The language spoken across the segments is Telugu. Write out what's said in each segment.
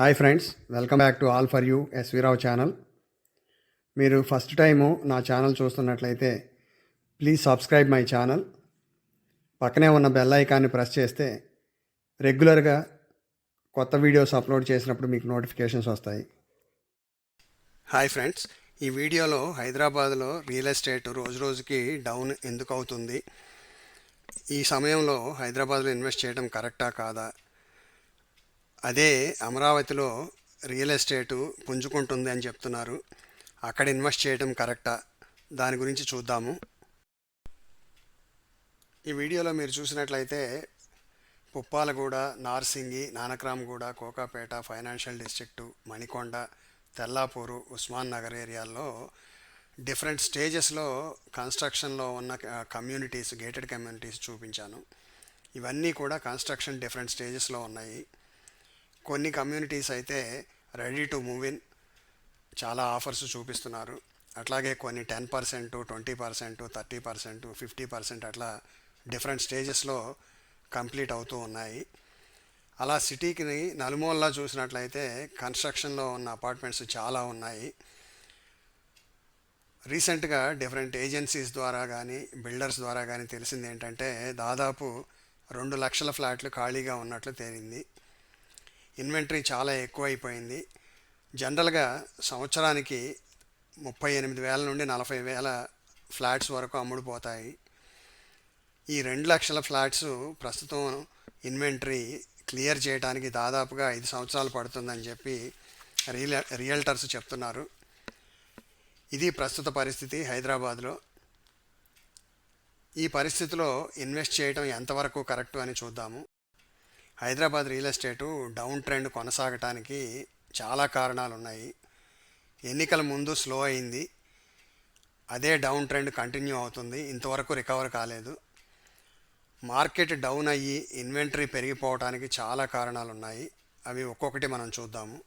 Hi friends welcome back to all for you SV Rao channel. మీరు ఫస్ట్ టైము నా ఛానల్ చూస్తున్నట్లయితే ప్లీజ్ సబ్స్క్రైబ్ మై ఛానల్. పక్కనే ఉన్న బెల్ ఐకాన్ని ప్రెస్ చేస్తే రెగ్యులర్గా కొత్త వీడియోస్ అప్లోడ్ చేసినప్పుడు మీకు నోటిఫికేషన్స్ వస్తాయి. హాయ్ ఫ్రెండ్స్ ఈ వీడియోలో హైదరాబాద్లో రియల్ ఎస్టేట్ రోజు రోజుకి డౌన్ ఎందుకు అవుతుంది? ఈ సమయంలో హైదరాబాద్లో ఇన్వెస్ట్ చేయడం కరెక్టా కాదా? అదే అమరావతిలో రియల్ ఎస్టేటు పుంజుకుంటుంది అని చెప్తున్నారు. అక్కడ ఇన్వెస్ట్ చేయడం కరెక్టా? దాని గురించి చూద్దాము. ఈ వీడియోలో మీరు చూసినట్లయితే పుప్పాలగూడ నార్సింగి నానక్రామ్గూడ కోకాపేట ఫైనాన్షియల్ డిస్ట్రిక్టు మణికొండ తెల్లాపూరు ఉస్మాన్ నగర్ ఏరియాల్లో డిఫరెంట్ స్టేజెస్లో కన్స్ట్రక్షన్లో ఉన్న కమ్యూనిటీస్ గేటెడ్ కమ్యూనిటీస్ చూపించాను. ఇవన్నీ కూడా కన్స్ట్రక్షన్ డిఫరెంట్ స్టేజెస్లో ఉన్నాయి. కొన్ని కమ్యూనిటీస్ అయితే రెడీ టు మూవ్ ఇన్ చాలా ఆఫర్స్ చూపిస్తున్నారు. అట్లాగే కొన్ని ten percent twenty percent thirty percent fifty percent అట్లా డిఫరెంట్ స్టేజెస్లో కంప్లీట్ అవుతూ ఉన్నాయి. అలా సిటీకి నలుమూలలా చూసినట్లయితే కన్స్ట్రక్షన్లో ఉన్న అపార్ట్మెంట్స్ చాలా ఉన్నాయి. రీసెంట్గా డిఫరెంట్ ఏజెన్సీస్ ద్వారా కానీ బిల్డర్స్ ద్వారా కానీ తెలిసింది ఏంటంటే దాదాపు రెండు లక్షల ఫ్లాట్లు ఖాళీగా ఉన్నట్లు తేలింది. ఇన్వెంటరీ చాలా ఎక్కువ అయిపోయింది జనరల్గా సంవత్సరానికి ముప్పై ఎనిమిది వేల నుండి నలభై వేల ఫ్లాట్స్ వరకు అమ్ముడుపోతాయి. ఈ రెండు లక్షల ఫ్లాట్స్ ప్రస్తుతం ఇన్వెంటరీ క్లియర్ చేయడానికి దాదాపుగా ఐదు సంవత్సరాలు పడుతుందని చెప్పి రియల్ రియల్టర్స్ చెప్తున్నారు. ఇది ప్రస్తుత పరిస్థితి హైదరాబాద్లో. ఈ పరిస్థితిలో ఇన్వెస్ట్ చేయడం ఎంతవరకు కరెక్ట్ అని చూద్దాము. Hyderabad real estate down trend కొనసాగటానికి చాలా కారణాలు ఉన్నాయి ఎన్నికల ముందు స్లో అయింది. అదే డౌన్ ట్రెండ్ కంటిన్యూ అవుతుంది. ఇంతవరకు రికవర్ కాలేదు. మార్కెట్ డౌన్ అయ్యి ఇన్వెంటరీ పెరిగిపోవడానికి చాలా కారణాలు ఉన్నాయి అవి ఒక్కొక్కటి మనం చూద్దాము.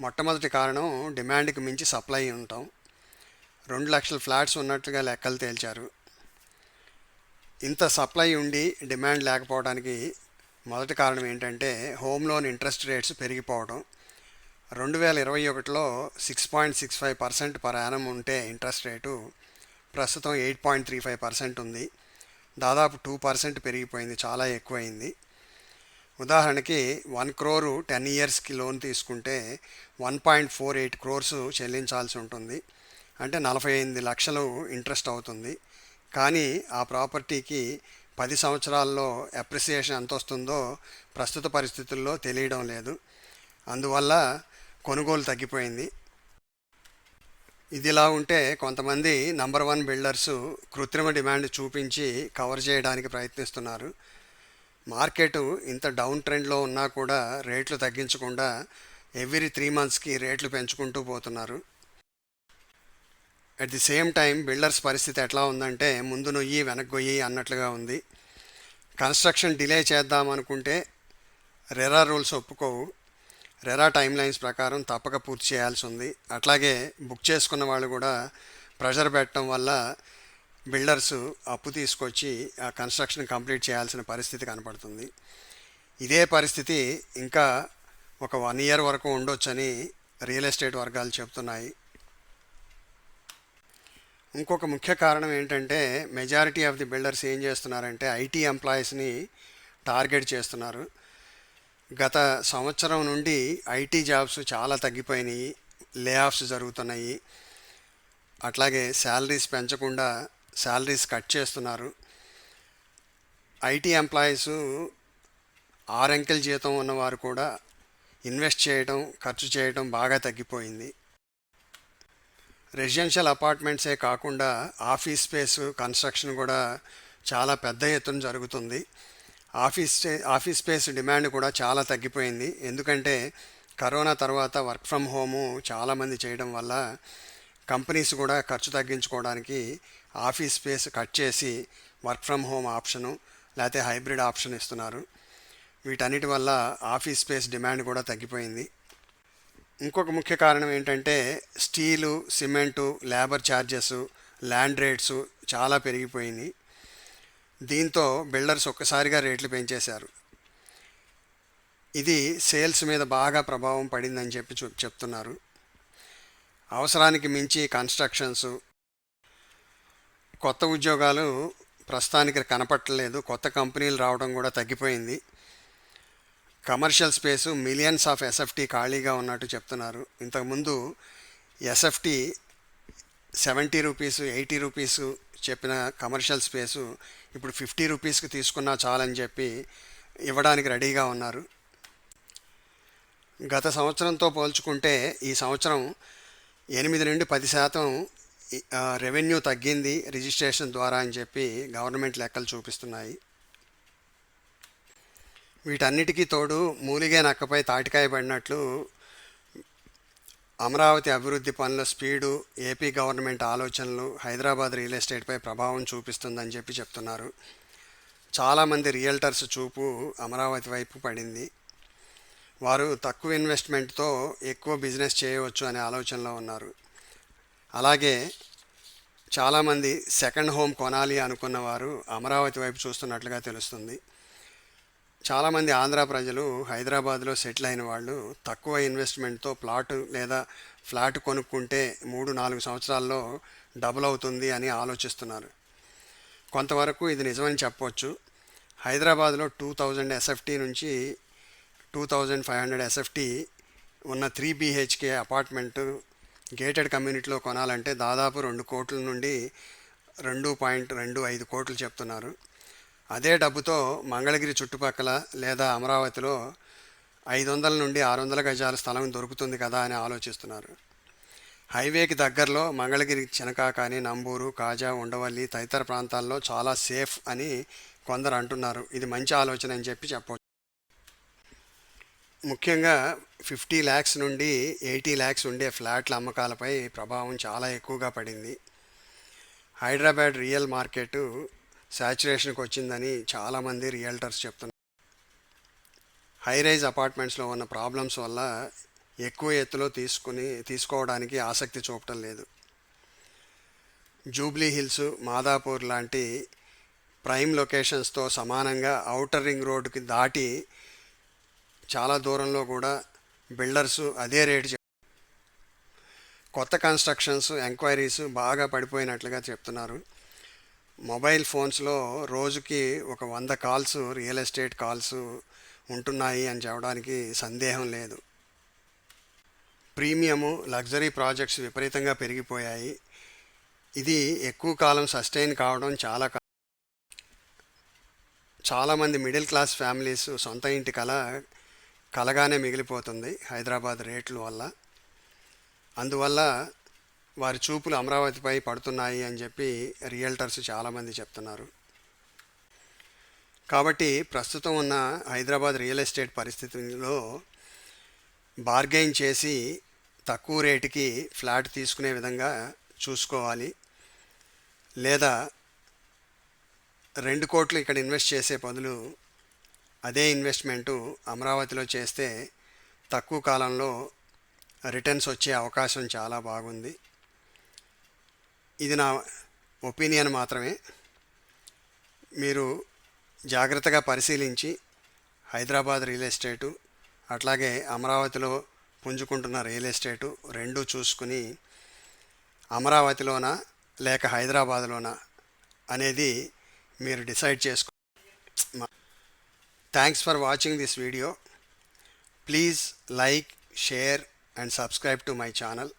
మొట్టమొదటి కారణం డిమాండ్కి మించి సప్లై ఉంటాం. రెండు లక్షల ఫ్లాట్స్ ఉన్నట్లుగా లెక్కలు తేల్చారు. ఇంత సప్లై ఉండి డిమాండ్ లేకపోవడానికి మొదటి కారణం ఏంటంటే హోమ్ లోన్ ఇంట్రెస్ట్ రేట్స్ పెరిగిపోవడం. రెండు వేల ఇరవై ఒకటిలో six point six five percent per annum ఉంటే ఇంట్రెస్ట్ రేటు ప్రస్తుతం eight point three five percent ఉంది. దాదాపు టూ పర్సెంట్ పెరిగిపోయింది చాలా ఎక్కువైంది. ఉదాహరణకి వన్ క్రోరు టెన్ ఇయర్స్కి లోన్ తీసుకుంటే one point four eight crores చెల్లించాల్సి ఉంటుంది. అంటే నలభై ఎనిమిది లక్షలు ఇంట్రెస్ట్ అవుతుంది. కానీ ఆ ప్రాపర్టీకి పది సంవత్సరాల్లో అప్రిసియేషన్ ఎంత వస్తుందో ప్రస్తుత పరిస్థితుల్లో తెలియడం లేదు. అందువల్ల కొనుగోలు తగ్గిపోయింది. ఇదిలా ఉంటే కొంతమంది నంబర్ వన్ బిల్డర్స్ కృత్రిమ డిమాండ్ చూపించి కవర్ చేయడానికి ప్రయత్నిస్తున్నారు. మార్కెట్ ఇంత డౌన్ ట్రెండ్లో ఉన్నా కూడా రేట్లు తగ్గించకుండా ఎవ్రీ త్రీ మంత్స్కి రేట్లు పెంచుకుంటూ పోతున్నారు. At the same time builders పరిస్థితి ఎట్లా ఉందంటే ముందు నొయ్యి వెనక్కొయ్యి అన్నట్లుగా ఉంది. కన్స్ట్రక్షన్ డిలే చేద్దాం అనుకుంటే రెరా రూల్స్ ఒప్పుకోవు. రెరా టైం లైన్స్ ప్రకారం తప్పక పూర్తి చేయాల్సి ఉంది. అట్లాగే బుక్ చేసుకున్న వాళ్ళు కూడా ప్రెషర్ పెట్టడం వల్ల బిల్డర్స్ అప్పు తీసుకొచ్చి ఆ కన్స్ట్రక్షన్ కంప్లీట్ చేయాల్సిన పరిస్థితి కనపడుతుంది. ఇదే పరిస్థితి ఇంకా ఒక వన్ ఇయర్ వరకు ఉండొచ్చని రియల్ ఎస్టేట్ వర్గాలు చెప్తున్నాయి. ఇంకొక ముఖ్య కారణం ఏంటంటే మెజారిటీ ఆఫ్ ది బిల్డర్స్ ఏం చేస్తున్నారంటే ఐటీ ఎంప్లాయీస్ని టార్గెట్ చేస్తున్నారు. గత సంవత్సరం నుండి ఐటీ జాబ్స్ చాలా తగ్గిపోయినాయి లే ఆఫ్స్ జరుగుతున్నాయి. అట్లాగే శాలరీస్ పెంచకుండా శాలరీస్ కట్ చేస్తున్నారు. ఐటీ ఎంప్లాయీస్ ఆరంకెల జీతం ఉన్నవారు కూడా ఇన్వెస్ట్ చేయడం ఖర్చు చేయడం బాగా తగ్గిపోయింది. రెసిడెన్షియల్ అపార్ట్మెంట్సే కాకుండా ఆఫీస్ స్పేస్ కన్స్ట్రక్షన్ కూడా చాలా పెద్ద ఎత్తున జరుగుతుంది. ఆఫీస్ ఆఫీస్ స్పేస్ డిమాండ్ కూడా చాలా తగ్గిపోయింది. ఎందుకంటే కరోనా తర్వాత వర్క్ ఫ్రమ్ హోము చాలామంది చేయడం వల్ల కంపెనీస్ కూడా ఖర్చు తగ్గించుకోవడానికి ఆఫీస్ స్పేస్ కట్ చేసి వర్క్ ఫ్రమ్ హోమ్ ఆప్షను లేకపోతే హైబ్రిడ్ ఆప్షన్ ఇస్తున్నారు. వీటన్నిటి వల్ల ఆఫీస్ స్పేస్ డిమాండ్ కూడా తగ్గిపోయింది. ఇంకొక ముఖ్య కారణం ఏంటంటే steel cement labour charges land rates చాలా పెరిగిపోయినాయి. దీంతో బిల్డర్స్ ఒక్కసారిగా రేట్లు పెంచేశారు. ఇది సేల్స్ మీద బాగా ప్రభావం పడిందని చెప్పి చూ చెప్తున్నారు. అవసరానికి మించి కన్స్ట్రక్షన్స్ కొత్త ఉద్యోగాలు ప్రస్తుతానికి కనపట్టలేదు కొత్త కంపెనీలు రావడం కూడా తగ్గిపోయింది. Commercial space millions of SFT ఖాళీగా ఉన్నట్టు చెప్తున్నారు. ఇంతకుముందు SFT seventy rupees eighty rupees చెప్పిన కమర్షియల్ స్పేసు ఇప్పుడు ఫిఫ్టీ రూపీస్కి తీసుకున్నా చాలని చెప్పి ఇవ్వడానికి రెడీగా ఉన్నారు. గత సంవత్సరంతో పోల్చుకుంటే ఈ సంవత్సరం ఎనిమిది నుండి పది శాతం రెవెన్యూ తగ్గింది రిజిస్ట్రేషన్ ద్వారా అని చెప్పి గవర్నమెంట్ లెక్కలు చూపిస్తున్నాయి. వీటన్నిటికీ తోడు మూలిగే నక్కపై తాటికాయ పడినట్లు అమరావతి అభివృద్ధి పనుల స్పీడు ఏపీ గవర్నమెంట్ ఆలోచనలు హైదరాబాద్ రియల్ ఎస్టేట్పై ప్రభావం చూపిస్తుందని చెప్పి చెప్తున్నారు. చాలామంది రియల్టర్స్ చూపు అమరావతి వైపు పడింది. వారు తక్కువ ఇన్వెస్ట్మెంట్తో ఎక్కువ బిజినెస్ చేయవచ్చు అనే ఆలోచనలో ఉన్నారు. అలాగే చాలామంది సెకండ్ హోమ్ కొనాలి అనుకున్న వారు అమరావతి వైపు చూస్తున్నట్లుగా తెలుస్తుంది. చాలామంది ఆంధ్ర ప్రజలు హైదరాబాద్లో సెటిల్ అయిన వాళ్ళు తక్కువ ఇన్వెస్ట్మెంట్తో ప్లాట్ లేదా ఫ్లాట్ కొనుక్కుంటే మూడు నాలుగు సంవత్సరాల్లో డబుల్ అవుతుంది అని ఆలోచిస్తున్నారు. కొంతవరకు ఇది నిజమని చెప్పవచ్చు హైదరాబాద్లో టూ థౌజండ్ ఎస్ఎఫ్టీ నుంచి two thousand five hundred SFT ఉన్న త్రీ బీహెచ్కే అపార్ట్మెంటు గేటెడ్ కమ్యూనిటీలో కొనాలంటే దాదాపు రెండు కోట్ల నుండి రెండు పాయింట్ రెండు ఐదు కోట్లు చెప్తున్నారు. అదే డబ్బుతో మంగళగిరి చుట్టుపక్కల లేదా అమరావతిలో ఐదు వందల నుండి ఆరు వందల గజాల స్థలం దొరుకుతుంది కదా అని ఆలోచిస్తున్నారు. హైవేకి దగ్గరలో మంగళగిరి చినకాకాని నంబూరు కాజా ఉండవల్లి తదితర ప్రాంతాల్లో చాలా సేఫ్ అని కొందరు అంటున్నారు. ఇది మంచి ఆలోచన అని చెప్పి చెప్పవచ్చు. ముఖ్యంగా ఫిఫ్టీ ల్యాక్స్ నుండి ఎయిటీ ల్యాక్స్ ఉండే ఫ్లాట్ల అమ్మకాలపై ప్రభావం చాలా ఎక్కువగా పడింది. హైదరాబాద్ రియల్ మార్కెట్ శాచురేషన్కి వచ్చిందని చాలామంది రియల్టర్స్ చెప్తున్నారు. హై రైజ్ అపార్ట్మెంట్స్లో ఉన్న ప్రాబ్లమ్స్ వల్ల ఎక్కువ ఎత్తులో తీసుకుని తీసుకోవడానికి ఆసక్తి చూపటం లేదు. జూబ్లీ హిల్స్ మాదాపూర్ లాంటి ప్రైమ్ లొకేషన్స్తో సమానంగా ఔటర్ రింగ్ రోడ్డుకి దాటి చాలా దూరంలో కూడా బిల్డర్స్ అదే రేటు కొత్త కన్స్ట్రక్షన్స్ ఎంక్వైరీస్ బాగా పడిపోయినట్లుగా చెప్తున్నారు. మొబైల్ ఫోన్స్లో రోజుకి ఒక వంద కాల్స్ రియల్ ఎస్టేట్ కాల్స్ ఉంటున్నాయి అని చెప్పడానికి సందేహం లేదు. ప్రీమియము లగ్జరీ ప్రాజెక్ట్స్ విపరీతంగా పెరిగిపోయాయి. ఇది ఎక్కువ కాలం సస్టైన్ కావడం చాలా చాలామంది మిడిల్ క్లాస్ ఫ్యామిలీస్ సొంత ఇంటి కల కలగానే మిగిలిపోతుంది హైదరాబాద్ రేట్లు వల్ల. అందువల్ల వారి చూపులు అమరావతిపై పడుతున్నాయి అని చెప్పి రియల్టర్స్ చాలామంది చెప్తున్నారు. కాబట్టి ప్రస్తుతం ఉన్న హైదరాబాద్ రియల్ ఎస్టేట్ పరిస్థితిలో బార్గెయిన్ చేసి తక్కువ రేటుకి ఫ్లాట్ తీసుకునే విధంగా చూసుకోవాలి. లేదా రెండు కోట్లు ఇక్కడ ఇన్వెస్ట్ చేసే బదులు అదే ఇన్వెస్ట్మెంటు అమరావతిలో చేస్తే తక్కువ కాలంలో రిటర్న్స్ వచ్చే అవకాశం చాలా బాగుంది. ఇది నా ఒపీనియన్ మాత్రమే. మీరు జాగ్రత్తగా పరిశీలించి హైదరాబాద్ రియల్ ఎస్టేటు అట్లాగే అమరావతిలో పుంజుకుంటున్న రియల్ ఎస్టేటు రెండూ చూసుకుని అమరావతిలోనా లేక హైదరాబాద్లోన అనేది మీరు డిసైడ్ చేసుకో. Thanks for watching this video. Please like share and subscribe to my channel.